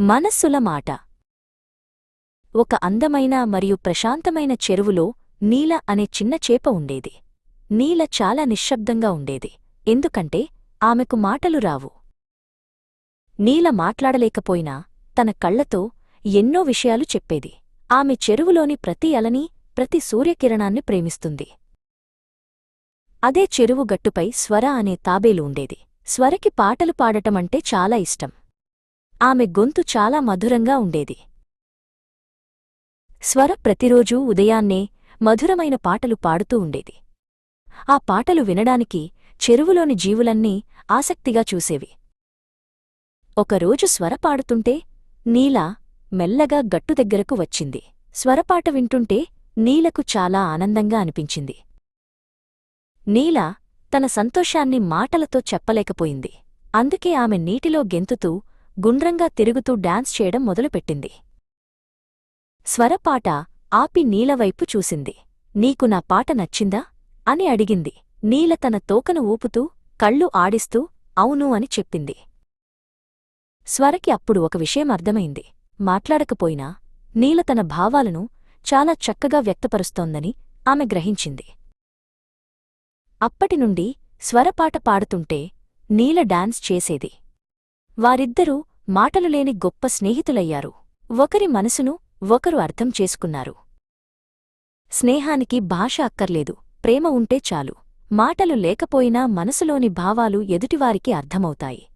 మనస్సుల మాట. ఒక అందమైన మరియు ప్రశాంతమైన చెరువులో నీల అనే చిన్న చేప ఉండేది. నీల చాలా నిశ్శబ్దంగా ఉండేది. ఎందుకంటే ఆమెకు మాటలు రావు. నీల మాట్లాడలేకపోయినా తన కళ్ళతో ఎన్నో విషయాలు చెప్పేది. ఆమె చెరువులోని ప్రతి అలని ప్రతి సూర్యకిరణాన్ని ప్రేమిస్తుంది. అదే చెరువు గట్టుపై స్వర అనే తాబేలు ఉండేది. స్వరకి పాటలు పాడటమంటే చాలా ఇష్టం. ఆమె గొంతు చాలా మధురంగా ఉండేది. స్వర ప్రతిరోజూ ఉదయాన్నే మధురమైన పాటలు పాడుతూ ఉండేది. ఆ పాటలు వినడానికి చెరువులోని జీవులన్నీ ఆసక్తిగా చూసేవి. ఒకరోజు స్వర పాడుతుంటే నీల మెల్లగా గట్టు దగ్గరకు వచ్చింది. స్వరపాట వింటుంటే నీలకు చాలా ఆనందంగా అనిపించింది. నీల తన సంతోషాన్ని మాటలతో చెప్పలేకపోయింది. అందుకే ఆమె నీటిలో గెంతుతూ గుండ్రంగా తిరుగుతూ డాన్స్ చేయడం మొదలుపెట్టింది. స్వరపాట ఆపి నీలవైపు చూసింది. నీకు నా పాట నచ్చిందా? అని అడిగింది. నీల తన తోకను ఊపుతూ కళ్ళు ఆడిస్తూ అవును అని చెప్పింది. స్వరకి అప్పుడు ఒక విషయం అర్థమైంది. మాట్లాడకపోయినా నీల తన భావాలను చాలా చక్కగా వ్యక్తపరుస్తోందని ఆమె గ్రహించింది. అప్పటినుండి స్వరపాట పాడుతుంటే నీల డాన్స్ చేసేది. వారిద్దరూ మాటలు లేని గొప్ప స్నేహితులయ్యారు. ఒకరి మనసును ఒకరు అర్థం చేసుకున్నారు. స్నేహానికి భాష అక్కర్లేదు ప్రేమ ఉంటే చాలు. మాటలు లేకపోయినా మనసులోని భావాలు ఎదుటివారికి అర్థమవుతాయి.